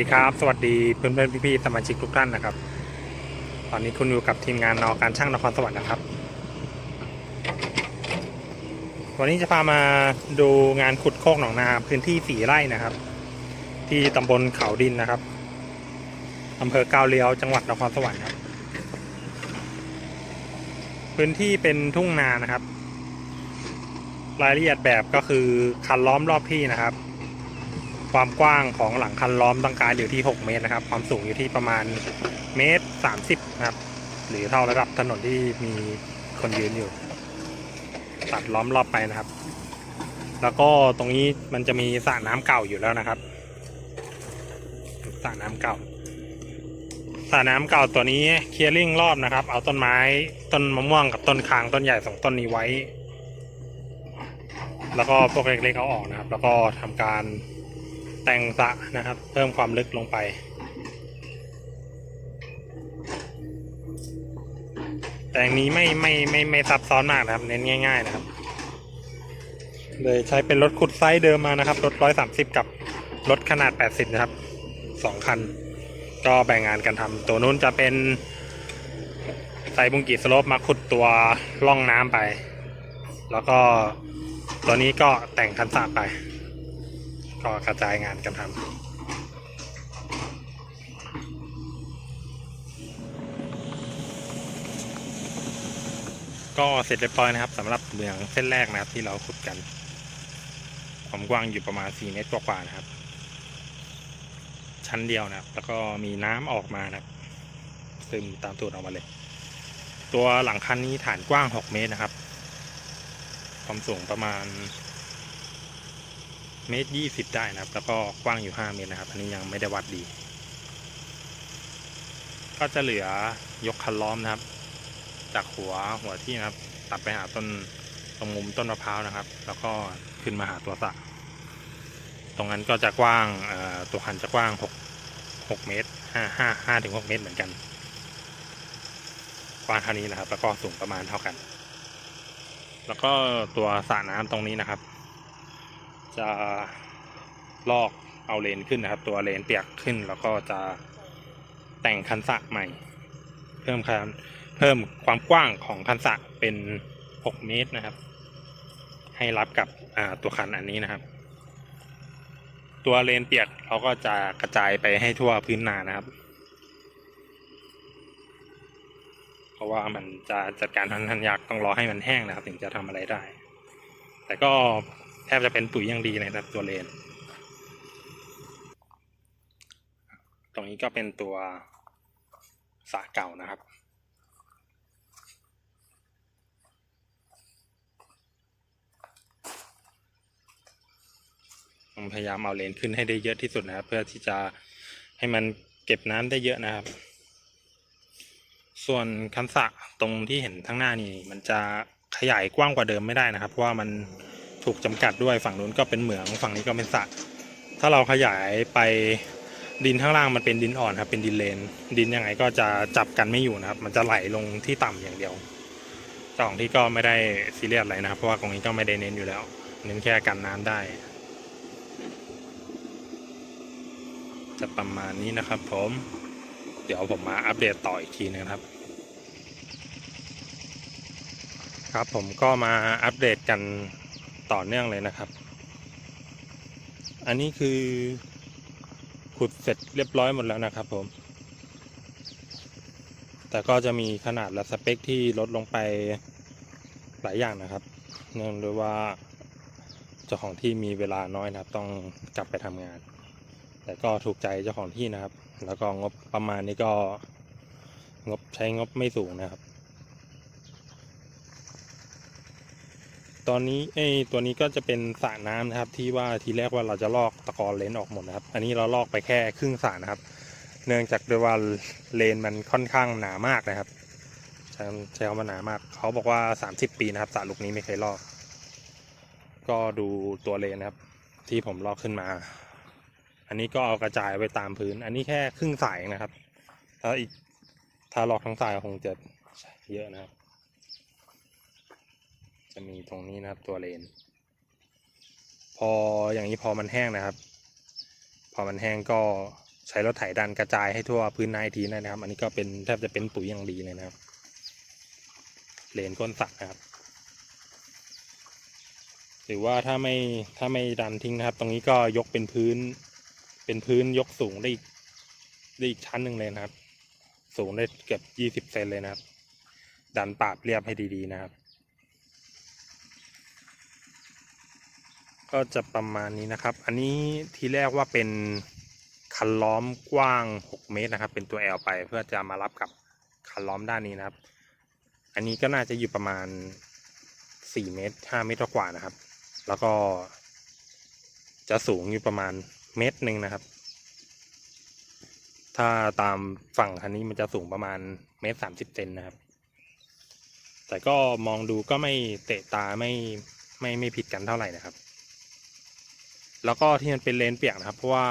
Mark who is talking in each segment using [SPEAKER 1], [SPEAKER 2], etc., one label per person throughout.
[SPEAKER 1] ดีครับสวัสดีเพื่อนเพื่อนพี่ๆสมาชิกทุกท่านนะครับ ตอนนี้คุณอยู่กับทีมงานนอการช่างนครสวรรค์นะครับ วันนี้จะพามาดูงานขุดโคกหนองนาพื้นที่สี่ไร่นะครับ ที่ตำบลเขาดินนะครับอำเภอก้าวเลี้ยวจังหวัดนครสวรรค์ครับ พื้นที่เป็นทุ่งนานะครับ รายละเอียดแบบก็คือคันล้อมรอบที่นะครับ ความกว้างของหลังคันล้อมต้งการอยู่ที่ 6 เมตรนะครับ ความสูงอยู่ที่ประมาณเมตร 30นะครับ หรือเท่าระดับถนนที่มีคนยืนอยู่ ตัดล้อมรอบไปนะครับ แล้วก็ตรงนี้มันจะมีสระน้ำเก่าอยู่แล้วนะครับสระน้ำเก่าสระน้ำเก่าตัวนี้เคลียร์ลิงรอบนะครับ เอาต้นไม้ต้นมะม่วงกับต้นคางต้นใหญ่สองต้นนี้ไว้ แล้วก็พวกเล็กๆเอาออกนะครับ แล้วก็ทำการ แต่งสะนะครับ เพิ่มความลึกลงไป แต่งนี้ไม่ไม่ไม่ไม่ซับซ้อนมากนะครับ เน้นง่าย ๆ นะครับ เลยใช้เป็นรถขุดไซส์เดิมมานะครับรถร้อยสามสิบกับรถขนาดแปดสิบนะครับสองคัน ก็แบ่งงานกันทำตัวนู้นจะเป็นไซบุงกีสโลปมาขุดตัวล่องน้ำไป แล้วก็ตัวนี้ก็แต่งคันสะไป ก็กระจายงานกันทำก็เสร็จเรียบร้อยนะครับสำหรับเหมืองเส้นแรกนะครับที่เราขุดกันความกว้างอยู่ประมาณ 4 เมตรกว่าๆนะครับ ชั้นเดียวนะครับ แล้วก็มีน้ำออกมานะครับซึมตามตูดออกมาเลย ตัวหลังคันนี้ฐานกว้าง 6 เมตรนะครับ ความสูงประมาณ เมตรยี่สิบได้นะครับ แล้วก็กว้างอยู่ห้าเมตรนะครับ อันนี้ยังไม่ได้วัดดี ก็จะเหลือยกคันล้อมนะครับ จากหัวหัวที่นะครับ ตัดไปหาต้นตรงมุมต้นมะพร้าวนะครับ แล้วก็ขึ้นมาหาตัวสระตรงนั้นก็จะกว้างตัวคันจะกว้างหกหกเมตรห้าห้าห้าถึงหกเมตรเหมือนกัน กว้างเท่านี้นะครับ แล้วก็สูงประมาณเท่ากัน แล้วก็ตัวสระน้ำตรงนี้นะครับ จะลอกเอาเลนขึ้นนะครับ ตัวเลนเปียกขึ้น แล้วก็จะแต่งคันสระใหม่ เพิ่มคันเพิ่มความกว้างของคันสระเป็น 6 เมตรนะครับ ให้รับกับตัวคันอันนี้นะครับ ตัวเลนเปียกเราก็จะกระจายไปให้ทั่วพื้นนานะครับ เพราะว่ามันจะจัดการทันทันยากต้องรอให้มันแห้งนะครับ ถึงจะทำอะไรได้ แต่ก็ ทบจะเป็นปุ๋ยอย่างดีเลยนะครับตัวเลน ตรงนี้ก็เป็นตัวสาเก่านะครับ ผมพยายามเอาเลนขึ้นให้ได้เยอะที่สุดนะครับ เพื่อที่จะให้มันเก็บน้ำได้เยอะนะครับ ส่วนคันสะตรงที่เห็นทั้างหน้านี่ มันจะขยายกว้างกว่าเดิมไม่ได้นะครับ เพราะว่ามัน ถูกจำกัดด้วยฝั่งนู้นก็เป็นเหมืองฝั่งนี้ก็เป็นสระถ้าเราขยายไปดินข้างล่างมันเป็นดินอ่อนครับเป็นดินเลน ดินยังไงก็จะจับกันไม่อยู่นะครับ มันจะไหลลงที่ต่ำอย่างเดียวเจ้าของที่ก็ไม่ได้ซีเรียสอะไรนะครับเพราะว่าตรงนี้ก็ไม่ได้เน้นอยู่แล้ว เน้นแค่กันน้ำได้ จะประมาณนี้นะครับ ผม เดี๋ยวผมมาอัปเดตต่ออีกทีนะครับครับผมก็มาอัปเดตกัน ต่อเนื่องเลยนะครับ อันนี้คือขุดเสร็จเรียบร้อยหมดแล้วนะครับผม แต่ก็จะมีขนาดและสเปคที่ลดลงไปหลายอย่างนะครับ เนื่องด้วยว่าเจ้าของที่มีเวลาน้อยนะครับ ต้องกลับไปทำงาน แต่ก็ถูกใจเจ้าของที่นะครับ แล้วก็งบประมาณนี้ก็งบใช้งบไม่สูงนะครับ ตอนนี้ไอ้ตัวนี้ก็จะเป็นสระน้ำนะครับ ที่ว่าทีแรกว่าเราจะลอกตะกอนเลนออกหมดนะครับ อันนี้เราลอกไปแค่ครึ่งสระนะครับ เนื่องจากด้วยว่าเลนมันค่อนข้างหนามากนะครับใช้ใช้คำว่าหนามากเขาบอกว่า 30 ปีนะครับสระลูกนี้ไม่เคยลอก ก็ดูตัวเลนนะครับ ที่ผมลอกขึ้นมา อันนี้ก็เอากระจายไว้ตามพื้น อันนี้แค่ครึ่งสายนะครับ ถ้าอีกถ้าลอกทั้งสายคงจะเยอะนะครับ จะมีตรงนี้นะครับตัวเลน พออย่างนี้พอมันแห้งนะครับ พอมันแห้งก็ใช้รถไถดันกระจายให้ทั่วพื้นนาทีนะครับ อันนี้ก็เป็นแทบจะเป็นปุ๋ยอย่างดีเลยนะครับ เลนก้นสระนะครับ หรือว่าถ้าไม่ถ้าไม่ดันทิ้งนะครับ ตรงนี้ก็ยกเป็นพื้น เป็นพื้นยกสูงได้อีกได้อีกชั้นหนึ่งเลยนะครับ สูงได้เกือบยี่สิบเซนเลยนะครับ ดันปาบเรียบให้ดีๆนะครับ ก็จะประมาณนี้นะครับ อันนี้ทีแรกว่าเป็นคันล้อมกว้าง 6 เมตรนะครับ เป็นตัว L ไปเพื่อจะมารับกับคันล้อมด้านนี้นะครับ อันนี้ก็น่าจะอยู่ประมาณ 4 เมตร 5 เมตรกว่านะครับ แล้วก็ จะสูงอยู่ประมาณเมตรหนึ่งนะครับ ถ้าตามฝั่งคันนี้มันจะสูงประมาณเมตรสามสิบเซนนะครับ แต่ก็มองดูก็ไม่เตะตาไม่ไม่ไม่ผิดกันเท่าไหร่นะครับ แล้วก็ที่มันเป็นเลนเปียกนะครับ เพราะว่า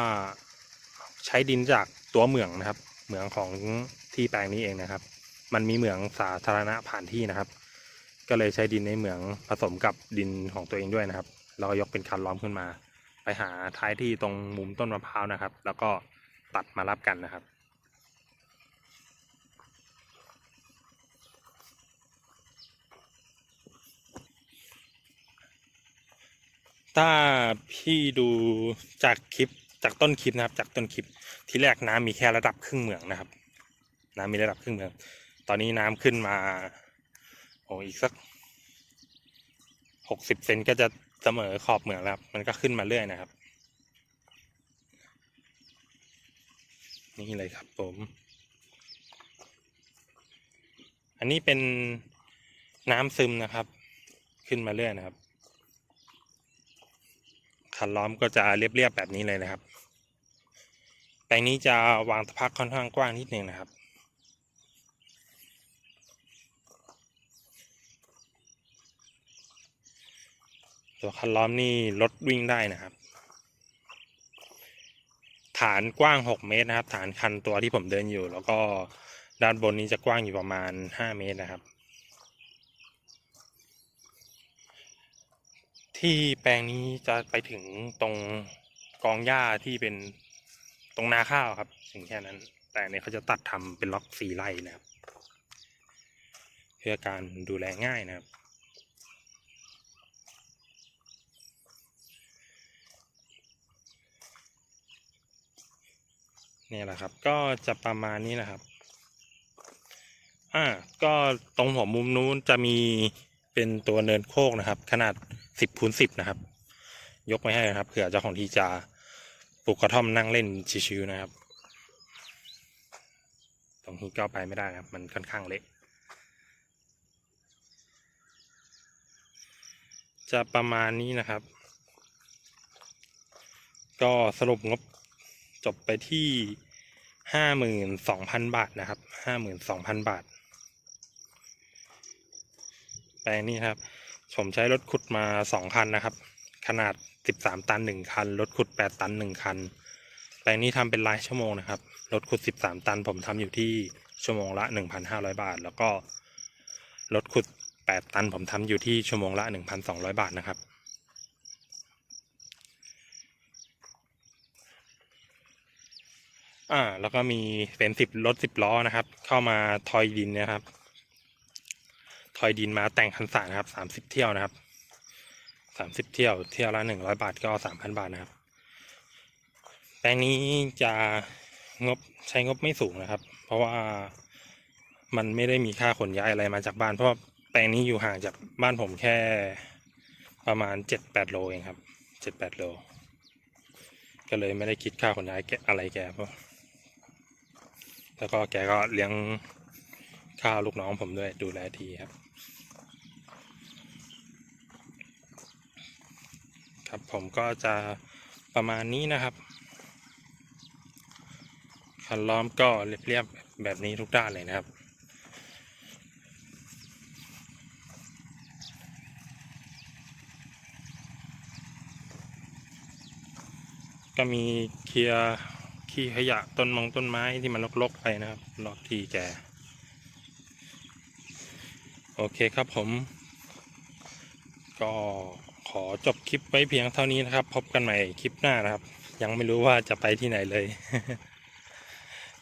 [SPEAKER 1] ใช้ดินจากตัวเหมืองนะครับ เหมืองของที่แปลงนี้เองนะครับ มันมีเหมืองสาธารณะผ่านที่นะครับ ก็เลยใช้ดินในเหมืองผสมกับดินของตัวเองด้วยนะครับ แล้วก็ยกเป็นคันล้อมขึ้นมา ไปหาท้ายที่ตรงมุมต้นมะพร้าวนะครับ แล้วก็ตัดมารับกันนะครับ ถ้าพี่ดูจากคลิปจากต้นคลิปนะครับ จากต้นคลิปที่แรกน้ำมีแค่ระดับครึ่งเหมืองนะครับ น้ำมีระดับครึ่งเหมือง ตอนนี้น้ำขึ้นมาโอ้อีกสักหกสิบเซนก็จะเสมอขอบเหมืองแล้วมันก็ขึ้นมาเรื่อยนะครับ นี่เลยครับผม อันนี้เป็นน้ำซึมนะครับ ขึ้นมาเรื่อยนะครับ คันล้อมก็จะเรียบๆแบบนี้เลยนะครับ แปลงนี้จะวางตะพักค่อนข้างกว้างนิดนึงนะครับ ตัวคันล้อมนี่รถวิ่งได้นะครับ ฐานกว้าง 6 เมตรนะครับ ฐานคันตัวที่ผมเดินอยู่ แล้วก็ด้านบนนี้จะกว้างอยู่ประมาณ 5 เมตรนะครับ ที่แปลงนี้จะไปถึงตรงกองหญ้าที่เป็นตรงนาข้าวครับ ถึงแค่นั้น แต่เนี่ยเขาจะตัดทำเป็นล็อกสี่ไร่นะครับ เพื่อการดูแลง่ายนะครับ นี่แหละครับ ก็จะประมาณนี้นะครับ อ่า ก็ตรงหัวมุมนู้นจะมีเป็นตัวเนินโคกนะครับ ขนาด สิบคูณสิบนะครับ ยกไว้ให้นะครับเผื่อเจ้าของที่จะปลูกกระท่อมนั่งเล่นชิวๆนะครับ ตรงนี้ก็ไปไม่ได้ครับ มันค่อนข้างเละจะประมาณนี้นะครับ ก็สรุปงบจบไปที่ห้าหมื่นสองพันบาทนะครับห้าหมื่นสองพันบาทแปลงนี้ครับ ผมใช้รถขุดมาสองคันนะครับ ขนาดสิบสามตันหนึ่งคัน รถขุดแปดตันหนึ่งคัน แปลงนี้ทำเป็นรายชั่วโมงนะครับ รถขุดสิบสามตัน ผมทำอยู่ที่ชั่วโมงละหนึ่งพันห้าร้อยบาท แล้วก็รถขุดแปดตัน ผมทำอยู่ที่ชั่วโมงละหนึ่งพันสองร้อยบาทนะครับอ่าแล้วก็มีเป็นสิบรถสิบล้อนะครับ เข้ามาทอยดินนะครับ ทอยดินมาแต่งคันสานะครับสามสิบเที่ยวนะครับสามสิบเที่ยวเที่ยวละหนึ่งร้อยบาทก็สามพันบาทนะครับ แปลงนี้จะงบใช้งบไม่สูงนะครับ เพราะว่ามันไม่ได้มีค่าขนย้ายอะไรมาจากบ้าน เพราะแปลงนี้อยู่ห่างจากบ้านผมแค่ประมาณเจ็ดแปดโลเองครับเจ็ดแปดโล ก็เลยไม่ได้คิดค่าขนย้ายอะไรแกเพราะแล้วก็แกก็เลี้ยงข้าวลูกน้องผมด้วยดูแลทีครับ ครับผมก็จะประมาณนี้นะครับคันล้อมก็เรียบๆแบบนี้ทุกด้านเลยนะครับก็มีเคลียร์ขี้ขยะต้นมงต้นไม้ที่มันรกๆไปนะครับรอบที่แก โอเคครับผม ก็ ขอจบคลิปไว้เพียงเท่านี้นะครับ พบกันใหม่คลิปหน้านะครับ ยังไม่รู้ว่าจะไปที่ไหนเลย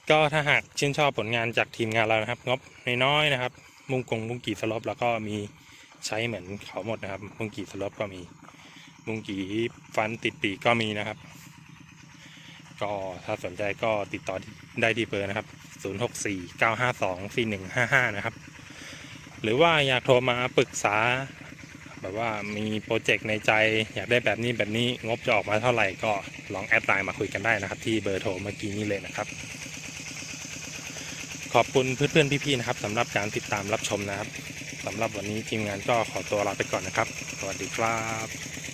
[SPEAKER 1] ก็ถ้าหากชื่นชอบผลงานจากทีมงานเรานะครับ งบน้อยๆนะครับ มุงกงมุงกีสลบแล้วก็มีใช้เหมือนเขาหมดนะครับ มุงกีสลบก็มี มุงกีฟันติดปีกก็มีนะครับ ก็ถ้าสนใจก็ติดต่อได้ที่เบอร์นะครับ 0649524155 นะครับ หรือว่าอยากโทรมาปรึกษา แบบว่ามีโปรเจกต์ในใจอยากได้แบบนี้แบบนี้งบจะออกมาเท่าไหร่ก็ลองแอดไลน์มาคุยกันได้นะครับ ที่เบอร์โทรเมื่อกี้นี้เลยนะครับ ขอบคุณเพื่อนๆพี่ๆนะครับสำหรับการติดตามรับชมนะครับสำหรับวันนี้ทีมงานก็ขอตัวลาไปก่อนนะครับ สวัสดีครับ